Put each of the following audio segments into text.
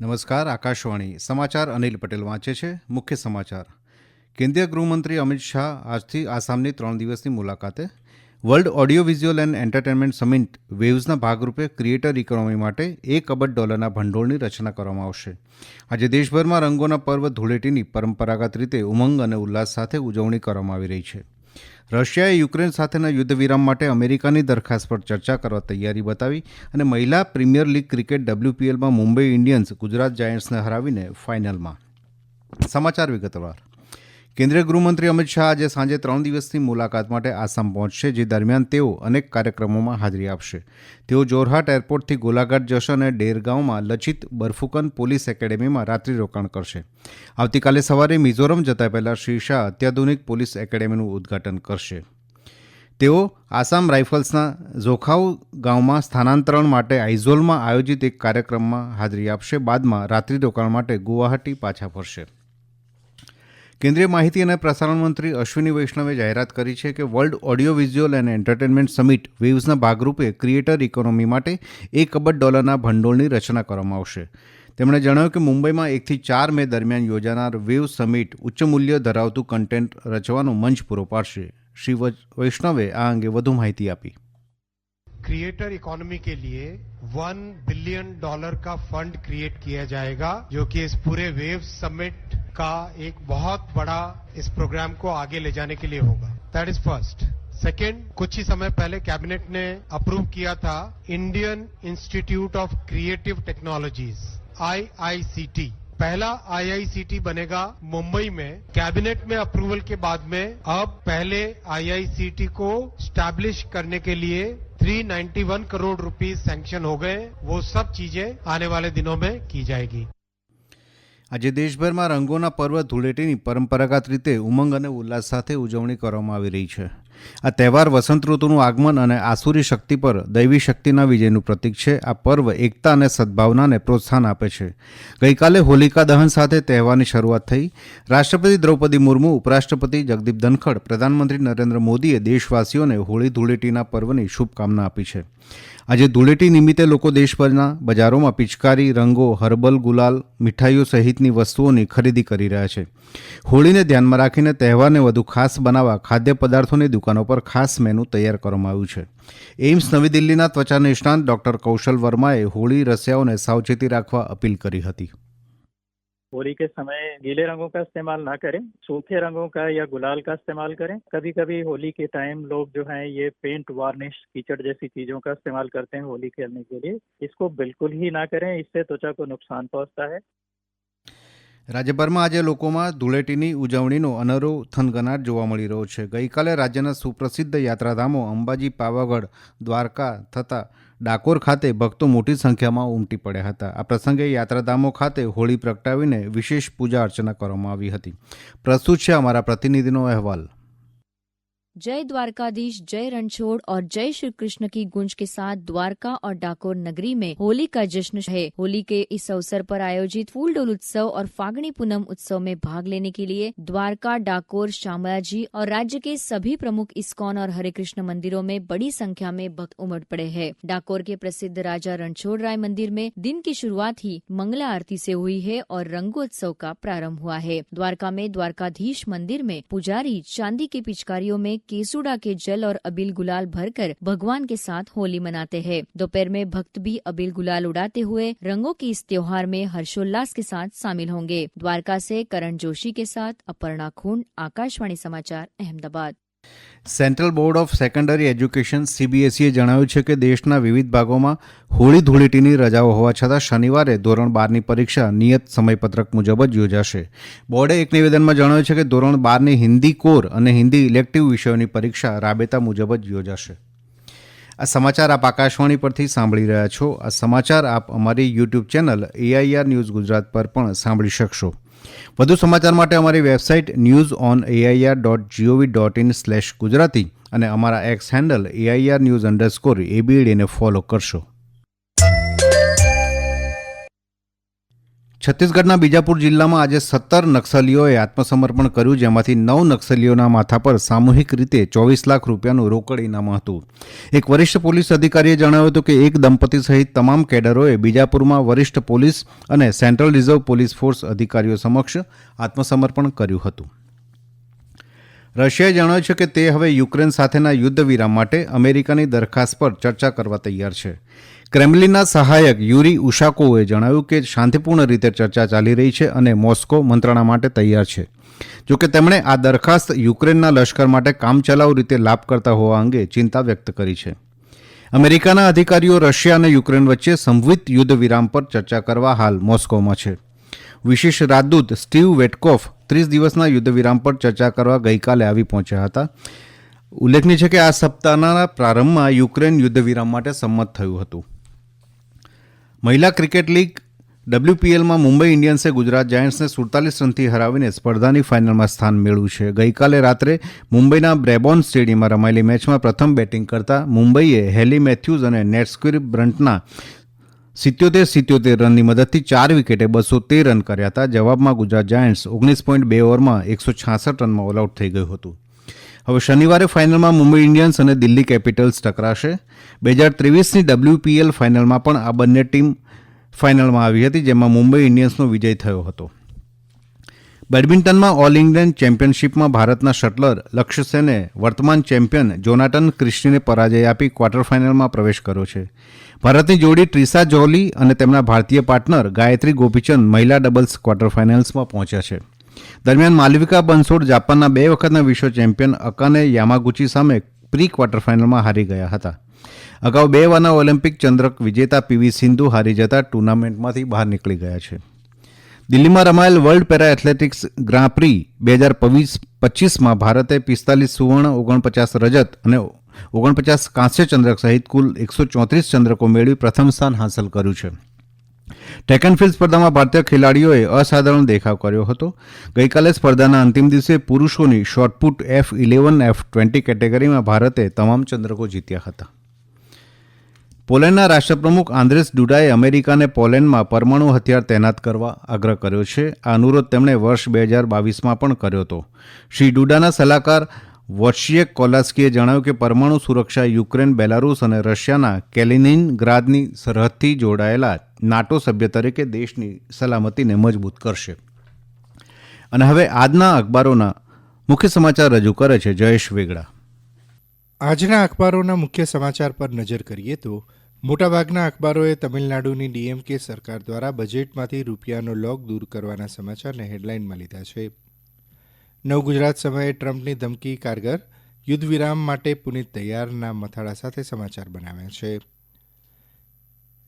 નમસ્કાર, આકાશવાણી. સમાચાર અનિલ પટેલ વાંચે છે. મુખ્ય સમાચાર. કેન્દ્રીય ગૃહમંત્રી અમિત શાહ આજથી આસામની ત્રણ દિવસની મુલાકાતે world audio visual and entertainment summit વેવ્સના ભાગરૂપે ક્રિએટર ઇકોનોમી માટે એક અબજ ડોલરના ભંડોળની રચના કરવામાં આવશે. આજે દેશભરમાં રંગોના પર્વ ધૂળેટીની પરંપરાગત રીતે ઉમંગ અને ઉલ્લાસ સાથે ઉજવણી કરવામાં આવી રહી છે. રશિયાએ યુક્રેન સાથેના યુદ્ધ વિરામ માટે અમેરિકાની દરખાસ્ત પર ચર્ચા કરવા તૈયારી બતાવી અને મહિલા પ્રીમિયર લીગ ક્રિકેટ ડબલ્યુપીએલમાં મુંબઈ ઇન્ડિયન્સ ગુજરાત જાયન્ટ્સને હરાવીને ફાઇનલમાં. સમાચાર વિગતવાર. કેન્દ્રીય ગૃહમંત્રી અમિત શાહ આજે સાંજે ત્રણ દિવસની મુલાકાત માટે આસામ પહોંચશે, જે દરમિયાન તેઓ અનેક કાર્યક્રમોમાં હાજરી આપશે. તેઓ જોરહાટ એરપોર્ટથી ગોલાઘાટ જશે અને ડેરગાંવમાં લચિત બરફુકન પોલીસ એકેડેમીમાં રાત્રિ રોકાણ કરશે. આવતીકાલે સવારે મિઝોરમ જતા પહેલાં શ્રી શાહ અત્યાધુનિક પોલીસ એકેડેમીનું ઉદ્ઘાટન કરશે. તેઓ આસામ રાઇફલ્સના ઝોખાઉ ગામમાં સ્થાનાંતરણ માટે આઇઝોલમાં આયોજિત એક કાર્યક્રમમાં હાજરી આપશે, બાદમાં રાત્રિ રોકાણ માટે ગુવાહાટી પાછા ફરશે. કેન્દ્રીય માહિતી અને પ્રસારણ મંત્રી અશ્વિની વૈષ્ણવે જાહેરાત કરી છે કે world audio visual and entertainment summit વેવ્સના ભાગરૂપે ક્રિએટર ઇકોનોમી માટે એક અબજ ડોલરના ભંડોળની રચના કરવામાં આવશે તેમણે જણાવ્યું કે મુંબઈમાં એકથી ચાર મે દરમિયાન યોજાનાર વેવ સમિટ ઉચ્ચ મૂલ્ય ધરાવતું કન્ટેન્ટ રચવાનો મંચ પૂરો પાડશે શ્રી વૈષ્ણવે આ અંગે વધુ માહિતી આપી क्रिएटर इकोनॉमी के लिए वन बिलियन डॉलर का फंड क्रिएट किया जाएगा जो कि इस पूरे वेव समिट का एक बहुत बड़ा इस प्रोग्राम को आगे ले जाने के लिए होगा। दैट इज़ फ़र्स्ट सेकेंड कुछ ही समय पहले कैबिनेट ने अप्रूव किया था Indian institute of creative technologies IICT पहला आईआईसीटी बनेगा मुंबई में। कैबिनेट में अप्रूवल के बाद में अब पहले आईआईसीटी को स्टैब्लिश करने के लिए 391 करोड़ रुपीस सैंक्शन हो गए। वो सब चीज़ें आने वाले दिनों में की जाएगी। આજે દેશભરમાં રંગોના પર્વ ધૂળેટીની પરંપરાગત રીતે ઉમંગ અને ઉલ્લાસ સાથે ઉજવણી કરવામાં આવી રહી છે. આ તહેવાર વસંત ઋતુનું આગમન અને આસુરી શક્તિ પર દૈવી શક્તિના વિજયનું પ્રતીક છે. આ પર્વ એકતા અને સદભાવનાને પ્રોત્સાહન આપે છે. ગઈકાલે હોલિકા દહન સાથે તહેવારની શરૂઆત થઈ. રાષ્ટ્રપતિ દ્રૌપદી મુર્મુ, ઉપરાષ્ટ્રપતિ જગદીપ ધનખડ, પ્રધાનમંત્રી નરેન્દ્ર મોદીએ દેશવાસીઓને હોળી ધૂળેટીના પર્વની શુભકામના આપી છે. આજે ધૂળેટી નિમિત્તે લોકો દેશભરના બજારોમાં પિચકારી, રંગો, હર્બલ, ગુલાલ, મીઠાઈઓ સહિતની વસ્તુઓની ખરીદી કરી રહ્યા છે. હોળીને ધ્યાનમાં રાખીને તહેવારને વધુ ખાસ બનાવવા ખાદ્ય પદાર્થોની દુકાનો પર ખાસ મેનુ તૈયાર કરવામાં આવ્યું છે. એઇમ્સ નવી દિલ્હીના ત્વચા નિષ્ણાંત ડોક્ટર કૌશલ વર્માએ હોળી રસિયાઓને સાવચેતી રાખવા અપીલ કરી હતી. होली के समय गीले रंगों का इस्तेमाल ना करें, सूखे रंगों का या गुलाल का इस्तेमाल करें। कभी कभी होली के टाइम लोग जो है ये पेंट वार्निश कीचड़ जैसी चीज़ों का इस्तेमाल करते हैं होली खेलने के लिए। इसको बिल्कुल ही ना करें, इससे त्वचा को नुकसान पहुँचता है। રાજ્યભરમાં આજે લોકોમાં ધૂળેટીની ઉજવણીનો અનરો થનગનાટ જોવા મળી રહ્યો છે. ગઈકાલે રાજ્યના સુપ્રસિદ્ધ યાત્રાધામો અંબાજી, પાવાગઢ, દ્વારકા થતા ડાકોર ખાતે ભક્તો મોટી સંખ્યામાં ઉમટી પડ્યા હતા. આ પ્રસંગે યાત્રાધામો ખાતે હોળી પ્રગટાવીને વિશેષ પૂજા અર્ચના કરવામાં આવી હતી. પ્રસ્તુત છે અમારા પ્રતિનિધિનો અહેવાલ. जय द्वारकाधीश, जय रणछोड़ और जय श्री कृष्ण की गुंज के साथ द्वारका और डाकोर नगरी में होली का जश्न है। होली के इस अवसर पर आयोजित फूल डोल उत्सव और फागणी पूनम उत्सव में भाग लेने के लिए द्वारका, डाकोर शामलाजी और राज्य के सभी प्रमुख इस्कॉन और हरे कृष्ण मंदिरों में बड़ी संख्या में भक्त उमड़ पड़े हैं। डाकोर के प्रसिद्ध राजा रणछोड़ राय मंदिर में दिन की शुरुआत ही मंगला आरती से हुई है और रंगोत्सव का प्रारंभ हुआ है। द्वारका में द्वारकाधीश मंदिर में पुजारी चांदी की पिचकारियों में केसुड़ा के जल और अबिल गुलाल भरकर भगवान के साथ होली मनाते हैं। दोपहर में भक्त भी अबिल गुलाल उड़ाते हुए रंगों के इस त्योहार में हर्षोल्लास के साथ शामिल होंगे। द्वारका से करण जोशी के साथ अपर्णा खून, आकाशवाणी समाचार, Ahmedabad. Central board of secondary education સીબીએસઈએ જણાવ્યું છે કે દેશના વિવિધ ભાગોમાં હોળી ધૂળેટીની રજાઓ હોવા છતાં શનિવારે ધોરણ બારની પરીક્ષા નિયત સમયપત્રક મુજબ જ યોજાશે. બોર્ડે એક નિવેદનમાં જણાવ્યું છે કે ધોરણ બારની હિન્દી કોર અને હિન્દી ઇલેક્ટિવ વિષયોની પરીક્ષા રાબેતા મુજબ જ યોજાશે. આ સમાચાર આપ આકાશવાણી પરથી સાંભળી રહ્યા છો. આ સમાચાર આપ અમારી YouTube channel AIR news Gujarat પર પણ સાંભળી શકશો. વધુ સમાચાર માટે અમારી website news on AIR dot G O V dot in slash Gujarati અને અમારા X handle AIR news underscore એબીડીને follow કરશો. છત્તીસગઢના બીજાપુર જિલ્લામાં આજે સત્તર નક્સલીઓએ આત્મસમર્પણ કર્યું, જેમાંથી નવ નક્સલીઓના માથા પર સામૂહિક રીતે ચોવીસ લાખ રૂપિયાનું રોકડ ઇનામ હતું. એક વરિષ્ઠ પોલીસ અધિકારીએ જણાવ્યું હતું કે એક દંપતી સહિત તમામ કેડરોએ બીજાપુરમાં વરિષ્ઠ પોલીસ અને સેન્ટ્રલ રિઝર્વ પોલીસ ફોર્સ અધિકારીઓ સમક્ષ આત્મસમર્પણ કર્યું હતું. રશિયાએ જણાવ્યું છે કે તે હવે યુક્રેન સાથેના યુદ્ધ વિરામ માટે અમેરિકાની દરખાસ્ત પર ચર્ચા કરવા તૈયાર છે. ક્રેમલિનના સહાયક યુરી ઉશાકોવે જણાવ્યું કે શાંતિપૂર્ણ રીતે ચર્ચા ચાલી રહી છે અને મોસ્કો મંત્રણા માટે તૈયાર છે. જોકે તેમણે આ દરખાસ્ત યુક્રેનના લશ્કર માટે કામચલાઉ રીતે લાભ કરતા હોવા અંગે ચિંતા વ્યક્ત કરી છે. અમેરિકાના અધિકારીઓ રશિયા અને યુક્રેન વચ્ચે સંભવિત યુદ્ધ વિરામ પર ચર્ચા કરવા હાલ મોસ્કોમાં છે. વિશેષ રાજદૂત સ્ટીવ વેટકોફ ત્રીસ દિવસના યુદ્ધ વિરામ પર ચર્ચા કરવા ગઈકાલે આવી પહોંચ્યા હતા. ઉલ્લેખનીય છે કે આ સપ્તાહના પ્રારંભમાં યુક્રેન યુદ્ધ વિરામ માટે સંમત થયું હતું. મહિલા ક્રિકેટ લીગ ડબલ્યુપીએલમાં મુંબઈ ઇન્ડિયન્સે ગુજરાત જાયન્ટ્સને સુડતાલીસ રનથી હરાવીને સ્પર્ધાની ફાઇનલમાં સ્થાન મેળવ્યું છે. ગઈકાલે રાત્રે મુંબઈના બ્રેબોન સ્ટેડિયમમાં રમાયેલી મેચમાં પ્રથમ બેટિંગ કરતા મુંબઈએ હેલી મેથ્યુઝ અને નેટસ્ક્વિર બ્રન્ટના સિત્યોતેર સિત્યોતેર રનની મદદથી ચાર વિકેટે બસો તેર રન કર્યા હતા. જવાબમાં ગુજરાત જાયન્ટ્સ ઓગણીસ પોઈન્ટ બે ઓવરમાં એકસો છાસઠ રનમાં ઓલ આઉટ થઈ ગયું હતું. હવે શનિવારે ફાઇનલમાં મુંબઈ ઇન્ડિયન્સ અને દિલ્હી કેપિટલ્સ ટકરાશે. બે હજાર ત્રેવીસની ડબલ્યુપીએલ ફાઇનલમાં પણ આ બંને ટીમ ફાઇનલમાં આવી હતી, જેમાં મુંબઈ ઇન્ડિયન્સનો વિજય થયો હતો. બેડમિન્ટનમાં ઓલ ઇંગ્લેન્ડ ચેમ્પિયનશિપમાં ભારતના શટલર લક્ષ્ય સેને વર્તમાન ચેમ્પિયન જોનાટન ક્રિસ્ટીને પરાજય આપી ક્વાર્ટર ફાઇનલમાં પ્રવેશ કર્યો છે. ભારતની જોડી ટ્રિસા જોલી અને તેમના ભારતીય પાર્ટનર ગાયત્રી ગોપીચંદ મહિલા ડબલ્સ ક્વાર્ટર ફાઇનલ્સમાં પહોંચ્યા છે. દરમિયાન માલવિકા બનસોડ જાપાનના બે વખતના વિશ્વ ચેમ્પિયન અકાને યામાગુચી સામે પ્રી ક્વાર્ટર ફાઇનલમાં હારી ગયા હતા. અગાઉ બે વારના ઓલિમ્પિક ચંદ્રક વિજેતા પીવી સિંધુ હારી જતા ટુર્નામેન્ટમાંથી બહાર નીકળી ગયા છે. દિલ્હીમાં રમાયેલ world para athletics grand prix બે હજાર પચીસમાં ભારતે પિસ્તાલીસ સુવર્ણ, ઓગણપચાસ રજત અને ઓગણપચાસ કાંસ્ય ચંદ્રક સહિત કુલ એકસો ચોત્રીસ ચંદ્રકો મેળવી પ્રથમ સ્થાન હાંસલ કર્યું છે. ટ્રેક એન્ડ ફિલ્ડ સ્પર્ધામાં ભારતીય ખેલાડીઓએ અસાધારણ દેખાવ કર્યો હતો. ગઈકાલે સ્પર્ધાના અંતિમ દિવસે પુરુષોની shot put F eleven F twenty કેટેગરીમાં ભારતે તમામ ચંદ્રકો જીત્યા હતા. પોલેન્ડના રાષ્ટ્રપ્રમુખ આંદ્રેસ ડુડાએ અમેરિકાને પોલેન્ડમાં પરમાણુ હથિયાર તૈનાત કરવા આગ્રહ કર્યો છે. આ અનુરોધ તેમણે વર્ષ બે હજાર બાવીસમાં પણ કર્યો હતો. શ્રી ડુડાના સલાહકાર વોશિયેક કોલાસ્કીએ જણાવ્યું કે પરમાણુ સુરક્ષા યુક્રેન, બેલારૂસ અને રશિયાના કેલિનિન ગ્રાદની સરહદથી જોડાયેલા નાટો સભ્ય તરીકે દેશની સલામતીને મજબૂત કરશે. અને હવે આજના અખબારોના મુખ્ય સમાચાર રજૂ કરે છે જયેશ વેગડા. આજના અખબારોના મુખ્ય સમાચાર પર નજર કરીએ તો મોટાભાગના અખબારોએ તમિલનાડુની ડીએમકે સરકાર દ્વારા બજેટમાંથી રૂપિયાનો લોક દૂર કરવાના સમાચારને હેડલાઇનમાં લીધા છે. નવ ગુજરાત સમયે ટ્રમ્પની ધમકી કારગર યુદ્ધ વિરામ માટે પુનીત તૈયારના મથાળા સાથે સમાચાર બનાવ્યા છે.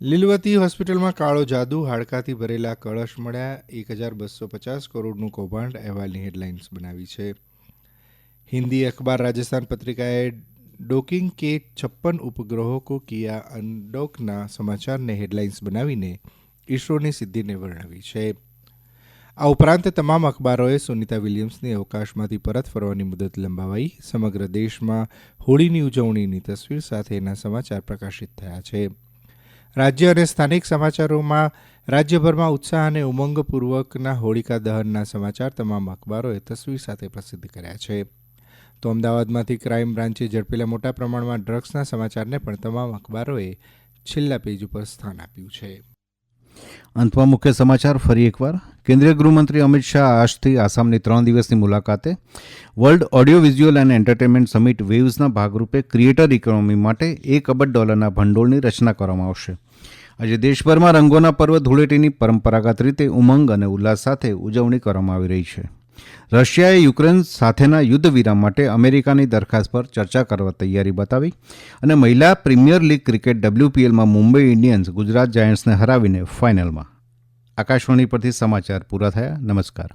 લીલવતી હોસ્પિટલમાં કાળો જાદુ, હાડકાથી ભરેલા કળશ મળ્યા, એક હજાર બસો પચાસ કરોડનું કૌભાંડ, અહેવાલની હેડલાઇન્સ બનાવી છે. હિન્દી અખબાર રાજસ્થાન પત્રિકાએ ડોકિંગ કે છપ્પન ઉપગ્રહો કો કિયા અનડોકના સમાચારને હેડલાઇન્સ બનાવીને ઇસરોની સિદ્ધિને વર્ણવી છે. આ ઉપરાંત તમામ અખબારોએ સુનિતા વિલિયમ્સની અવકાશમાંથી પરત ફરવાની મુદત લંબાવાઈ, સમગ્ર દેશમાં હોળીની ઉજવણીની તસવીર સાથેના સમાચાર પ્રકાશિત થયા છે. રાજ્ય અને સ્થાનિક સમાચારોમાં રાજ્યભરમાં ઉત્સાહ અને ઉમંગપૂર્વકના હોળિકા દહનના સમાચાર તમામ અખબારોએ તસવીર સાથે પ્રસિદ્ધ કર્યા છે. તો અમદાવાદમાંથી ક્રાઇમ બ્રાન્ચે ઝડપેલા મોટા પ્રમાણમાં ડ્રગ્સના સમાચારને પણ તમામ અખબારોએ છેલ્લા પેજ ઉપર સ્થાન આપ્યું છે. અંતમાં મુખ્ય સમાચાર ફરી એકવાર. કેન્દ્રીય ગૃહમંત્રી અમિત શાહ આજથી આસામની ત્રણ દિવસની મુલાકાતે world audio visual and entertainment summit વેવ્સના ભાગરૂપે ક્રિએટર ઇકોનોમી માટે એક અબજ ડોલરના ભંડોળની રચના કરવામાં આવશે. આજે દેશભરમાં રંગોના પર્વ ધૂળેટીની પરંપરાગત રીતે ઉમંગ અને ઉલ્લાસ સાથે ઉજવણી કરવામાં આવી રહી છે. રશિયાએ યુક્રેન સાથેના યુદ્ધ વિરામ માટે અમેરિકાની દરખાસ્ત પર ચર્ચા કરવા તૈયારી બતાવી અને મહિલા પ્રીમિયર લીગ ક્રિકેટ ડબલ્યુપીએલમાં મુંબઈ ઇન્ડિયન્સ ગુજરાત જાયન્ટ્સને હરાવીને ફાઇનલમાં. આકાશવાણી પરથી સમાચાર પૂરા થયા. નમસ્કાર.